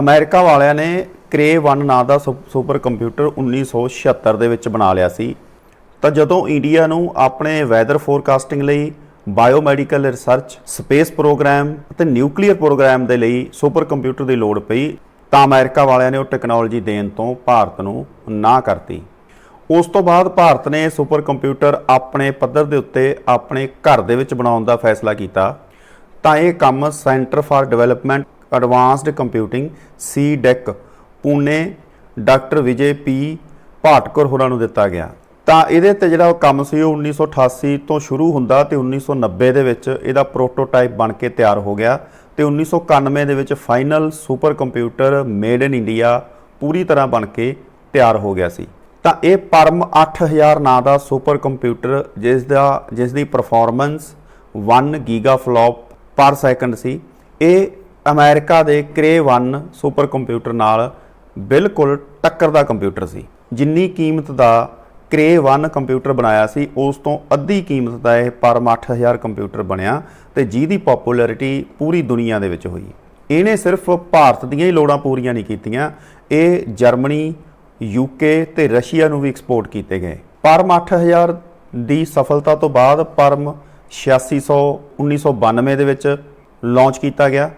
America ਵਾਲਿਆਂ ਨੇ ਕ੍ਰੇ 1 ਨਾਂ ਦਾ ਸੁ- ਸੁਪਰ ਕੰਪਿਊਟਰ 1976 ਦੇ ਵਿੱਚ ਬਣਾ ਲਿਆ ਸੀ। ਤਾਂ ਜਦੋਂ ਇੰਡੀਆ ਨੂੰ ਆਪਣੇ ਵੈਦਰ ਫੋਰਕਾਸਟਿੰਗ ਲਈ, ਬਾਇਓਮੈਡੀਕਲ ਰਿਸਰਚ, ਸਪੇਸ ਪ੍ਰੋਗਰਾਮ ਅਤੇ ਨਿਊਕਲੀਅਰ ਪ੍ਰੋਗਰਾਮ ਦੇ ਲਈ ਸੁਪਰ ਕੰਪਿਊਟਰ ਦੀ ਲੋੜ ਪਈ, ਤਾਂ ਅਮਰੀਕਾ ਵਾਲਿਆਂ ਨੇ ਉਹ ਟੈਕਨੋਲੋਜੀ ਦੇਣ ਤੋਂ ਭਾਰਤ ਨੂੰ ਨਾ ਕਰਤੀ। ਉਸ ਤੋਂ ਬਾਅਦ ਭਾਰਤ ਨੇ ਸੁਪਰ ਕੰਪਿਊਟਰ ਆਪਣੇ ਪੱਧਰ ਦੇ ਉੱਤੇ ਆਪਣੇ ਘਰ ਦੇ ਵਿੱਚ ਬਣਾਉਣ ਦਾ ਫੈਸਲਾ ਕੀਤਾ। ਤਾਂ ਇਹ ਕੰਮ centre for development advanced computing C DAC Pune doctor Vijay P Bhatkar ਹੋਰਾਂ ਨੂੰ ਦਿੱਤਾ ਗਿਆ। ਤਾਂ ਇਹਦੇ ਤੇ ਜਿਹੜਾ ਉਹ ਕੰਮ ਸੀ, ਉਹ 1988 ਤੋਂ ਸ਼ੁਰੂ ਹੁੰਦਾ ਤੇ 1990 ਦੇ ਵਿੱਚ ਇਹਦਾ ਪ੍ਰੋਟੋਟਾਈਪ ਬਣ ਕੇ ਤਿਆਰ ਹੋ ਗਿਆ ਤੇ 1991 ਦੇ ਵਿੱਚ final super computer made in India ਪੂਰੀ ਤਰ੍ਹਾਂ ਬਣ ਕੇ ਤਿਆਰ ਹੋ ਗਿਆ ਸੀ। ਤਾਂ ਇਹ ਪਰਮ 8000 ਨਾਂ ਦਾ ਸੁਪਰ ਕੰਪਿਊਟਰ ਜਿਸ ਦਾ ਜਿਸ ਦੀ ਪਰਫਾਰਮੈਂਸ 1 ਗੀਗਾਫਲੌਪ ਪਰ ਸੈਕਿੰਡ ਸੀ, ਇਹ ਅਮਰੀਕਾ ਦੇ ਕ੍ਰੇ 1 ਸੁਪਰ ਕੰਪਿਊਟਰ ਨਾਲ ਬਿਲਕੁਲ ਟੱਕਰ ਦਾ ਕੰਪਿਊਟਰ ਸੀ। ਜਿੰਨੀ ਕੀਮਤ ਦਾ ਕ੍ਰੇ 1 ਕੰਪਿਊਟਰ ਬਣਾਇਆ ਸੀ, ਉਸ ਤੋਂ ਅੱਧੀ ਕੀਮਤ ਦਾ ਇਹ ਪਰਮ 8000 ਕੰਪਿਊਟਰ ਬਣਿਆ ਤੇ ਜਿਹਦੀ ਪਪੂਲੈਰਿਟੀ ਪੂਰੀ ਦੁਨੀਆ ਦੇ ਵਿੱਚ ਹੋਈ। ਇਹਨੇ ਸਿਰਫ ਭਾਰਤ ਦੀਆਂ ਹੀ ਲੋੜਾਂ ਪੂਰੀਆਂ ਨਹੀਂ ਕੀਤੀਆਂ, ਇਹ ਜਰਮਨੀ ਯੂਕੇ ਤੇ ਰਸ਼ੀਆ ਨੂੰ ਵੀ ਐਕਸਪੋਰਟ ਕੀਤੇ ਗਏ। ਪਰਮ 8000 ਦੀ ਸਫਲਤਾ ਤੋਂ ਬਾਅਦ ਪਰਮ 8600 1992 ਦੇ ਵਿੱਚ ਲਾਂਚ ਕੀਤਾ ਗਿਆ।